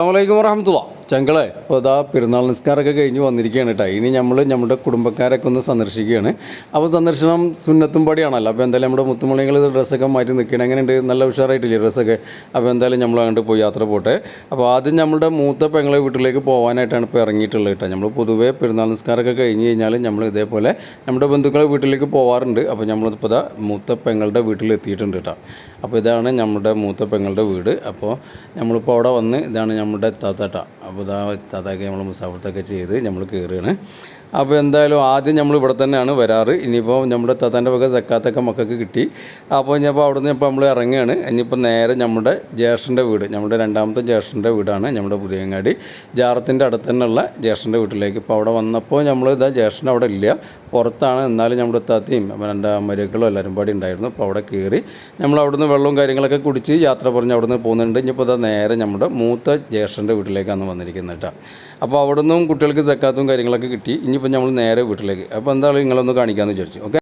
আসসালামাইকুম রহমতুল্লাহ। ചങ്കളെ അപ്പോൾ ഇതാ പെരുന്നാൾ നിസ്കാരമൊക്കെ കഴിഞ്ഞ് വന്നിരിക്കുകയാണ് കേട്ടോ ഇനി നമ്മൾ നമ്മുടെ കുടുംബക്കാരൊക്കെ ഒന്ന് സന്ദർശിക്കുകയാണ്. അപ്പോൾ സന്ദർശനം സുന്നത്തും പടിയാണല്ലോ. അപ്പോൾ എന്തായാലും നമ്മുടെ മുത്തുമണികൾ ഡ്രസ്സൊക്കെ മാറ്റി നിൽക്കുകയാണ്. എങ്ങനെയുണ്ട്? നല്ല ഉഷാറായിട്ടില്ലേ ഡ്രസ്സൊക്കെ? അപ്പോൾ എന്തായാലും നമ്മൾ അങ്ങോട്ട് പോയി യാത്ര പോട്ടെ. അപ്പോൾ ആദ്യം നമ്മുടെ മൂത്ത പെങ്ങളെ വീട്ടിലേക്ക് പോകാനായിട്ടാണ് ഇപ്പോൾ ഇറങ്ങിയിട്ടുള്ളത് കേട്ടോ നമ്മൾ പൊതുവേ പെരുന്നാൾ നിസ്കാരമൊക്കെ കഴിഞ്ഞ് കഴിഞ്ഞാൽ നമ്മൾ ഇതേപോലെ നമ്മുടെ ബന്ധുക്കളെ വീട്ടിലേക്ക് പോകാറുണ്ട് അപ്പോൾ നമ്മളിപ്പോൾ ഇതാ മൂത്ത പെങ്ങളുടെ വീട്ടിൽ എത്തിയിട്ടുണ്ട് കേട്ടോ അപ്പോൾ ഇതാണ് നമ്മുടെ മൂത്ത പെങ്ങളുടെ വീട്. അപ്പോൾ നമ്മളിപ്പോൾ അവിടെ വന്ന് ഇതാണ് നമ്മുടെ താത്താട്ട അപ്പോൾ അതൊക്കെ നമ്മൾ മുസാഫത്തൊക്കെ ചെയ്ത് നമ്മൾ കയറുകയാണ് അപ്പോൾ എന്തായാലും ആദ്യം നമ്മൾ ഇവിടെ തന്നെയാണ് വരാറ്. ഇനിയിപ്പോൾ നമ്മുടെ തത്താന്റെ വക സക്കാത്തൊക്കെ മക്കൾക്ക് കിട്ടി. അപ്പോൾ ഇനിയിപ്പോൾ അവിടെ നിന്ന് ഇപ്പോൾ നമ്മൾ ഇറങ്ങുകയാണ്. ഇനിയിപ്പോൾ നേരെ നമ്മുടെ ജ്യേഷ്ഠന്റെ വീട് നമ്മുടെ രണ്ടാമത്തെ ജ്യേഷ്ഠന്റെ വീടാണ് നമ്മുടെ പുതിയങ്ങാടി. ജാറത്തിന്റെ അടുത്ത് തന്നെയുള്ള ജ്യേഷ്ഠന്റെ വീട്ടിലേക്ക് ഇപ്പോൾ അവിടെ വന്നപ്പോൾ നമ്മൾ ഇതാ ജ്യേഷ്ഠൻ അവിടെ ഇല്ല. പുറത്താണ് എന്നാലും നമ്മുടെ താത്തയും എന്റെ മരുക്കളും എല്ലാവരും പാടി ഉണ്ടായിരുന്നു. അപ്പോൾ അവിടെ കയറി നമ്മൾ അവിടുന്ന് വെള്ളവും കാര്യങ്ങളൊക്കെ കുടിച്ച് യാത്ര പറഞ്ഞ് അവിടുന്ന് പോകുന്നുണ്ട്. ഇനിയിപ്പോൾ ഇതാ നേരെ നമ്മുടെ മൂത്ത ജ്യേഷ്ഠന്റെ വീട്ടിലേക്കാണ് വന്നിരിക്കുന്നത് കേട്ടോ. അപ്പോൾ അവിടുന്നും കുട്ടികൾക്ക് സക്കാത്തും കാര്യങ്ങളൊക്കെ കിട്ടി. ഇനിയിപ്പോൾ നമ്മൾ നേരെ വീട്ടിലേക്ക്. അപ്പോൾ എന്തായാലും നിങ്ങളൊന്ന് കാണിക്കാമെന്ന് വിചാരിച്ചു. ഓക്കെ